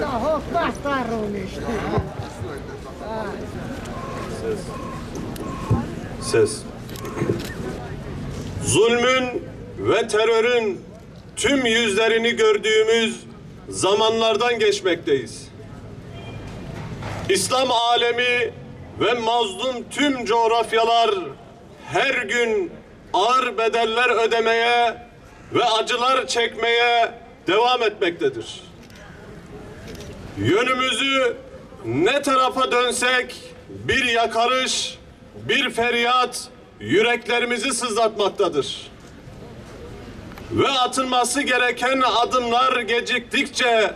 Daha bastarım işte. Ses. Zulmün ve terörün tüm yüzlerini gördüğümüz zamanlardan geçmekteyiz. İslam alemi ve mazlum tüm coğrafyalar her gün ağır bedeller ödemeye ve acılar çekmeye devam etmektedir. Yönümüzü ne tarafa dönsek bir yakarış, bir feryat yüreklerimizi sızlatmaktadır. Ve atılması gereken adımlar geciktikçe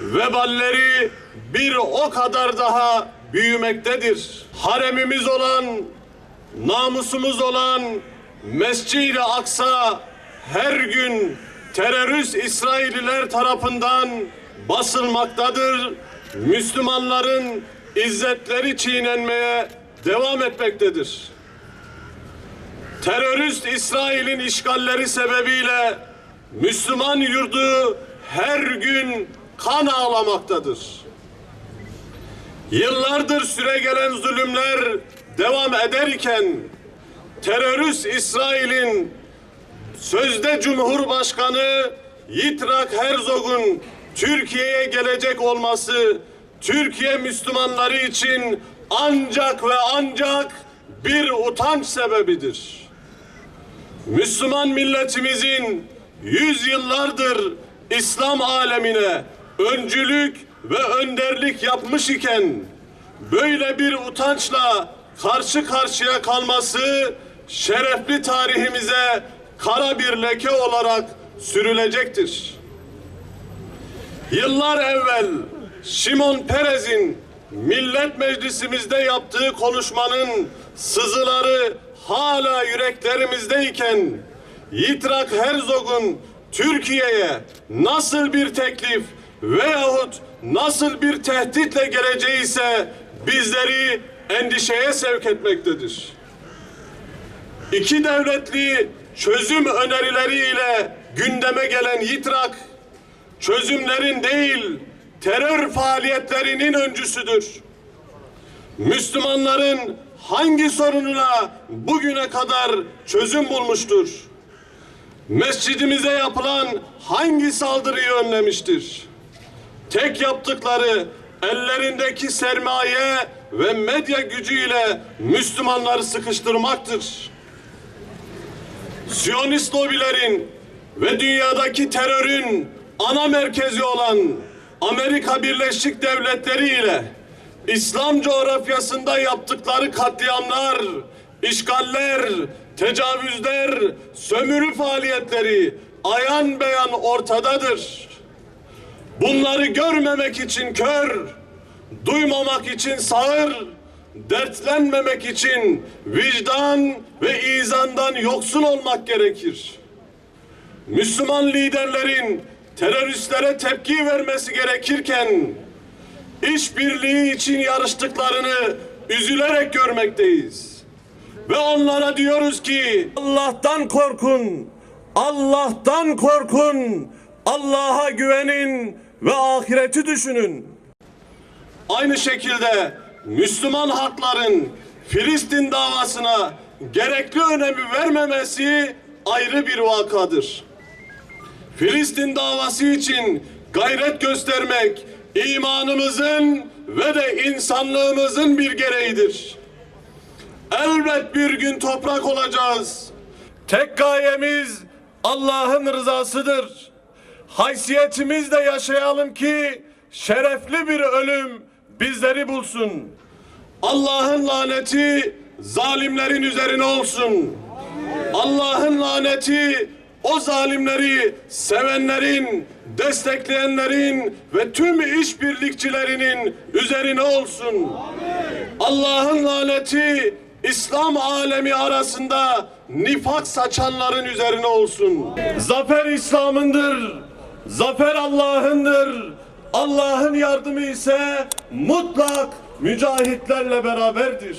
veballeri bir o kadar daha büyümektedir. Haremimiz olan, namusumuz olan Mescid-i Aksa her gün terörist İsrailliler tarafından basılmaktadır. Müslümanların izzetleri çiğnenmeye devam etmektedir. Terörist İsrail'in işgalleri sebebiyle Müslüman yurdu her gün kan ağlamaktadır. Yıllardır süregelen zulümler devam ederken terörist İsrail'in sözde Cumhurbaşkanı Yitrak Herzog'un Türkiye'ye gelecek olması Türkiye Müslümanları için ancak ve ancak bir utanç sebebidir. Müslüman milletimizin yüzyıllardır İslam alemine öncülük ve önderlik yapmış iken böyle bir utançla karşı karşıya kalması şerefli tarihimize kara bir leke olarak sürülecektir. Yıllar evvel Şimon Perez'in Millet Meclisimizde yaptığı konuşmanın sızıları hala yüreklerimizdeyken Yitrak Herzog'un Türkiye'ye nasıl bir teklif veyahut nasıl bir tehditle geleceği ise bizleri endişeye sevk etmektedir. İki devletli çözüm önerileriyle gündeme gelen Yitrak çözümlerin değil terör faaliyetlerinin öncüsüdür. Müslümanların hangi sorununa bugüne kadar çözüm bulmuştur? Mescidimize yapılan hangi saldırıyı önlemiştir? Tek yaptıkları ellerindeki sermaye ve medya gücüyle Müslümanları sıkıştırmaktır. Siyonist lobilerin ve dünyadaki terörün ana merkezi olan Amerika Birleşik Devletleri ile İslam coğrafyasında yaptıkları katliamlar, işgaller, tecavüzler, sömürü faaliyetleri ayan beyan ortadadır. Bunları görmemek için kör, duymamak için sağır, dertlenmemek için vicdan ve izandan yoksun olmak gerekir. Müslüman liderlerin teröristlere tepki vermesi gerekirken işbirliği için yarıştıklarını üzülerek görmekteyiz. Ve onlara diyoruz ki Allah'tan korkun, Allah'tan korkun, Allah'a güvenin ve ahireti düşünün. Aynı şekilde Müslüman hakların Filistin davasına gerekli önemi vermemesi ayrı bir vakadır. Filistin davası için gayret göstermek imanımızın ve de insanlığımızın bir gereğidir. Elbet bir gün toprak olacağız. Tek gayemiz Allah'ın rızasıdır. Haysiyetimizle yaşayalım ki şerefli bir ölüm bizleri bulsun. Allah'ın laneti zalimlerin üzerine olsun. Allah'ın laneti o zalimleri sevenlerin, destekleyenlerin ve tüm işbirlikçilerinin üzerine olsun. Allah'ın laneti İslam alemi arasında nifak saçanların üzerine olsun. Zafer İslam'ındır. Zafer Allah'ındır. Allah'ın yardımı ise mutlak mücahitlerle beraberdir.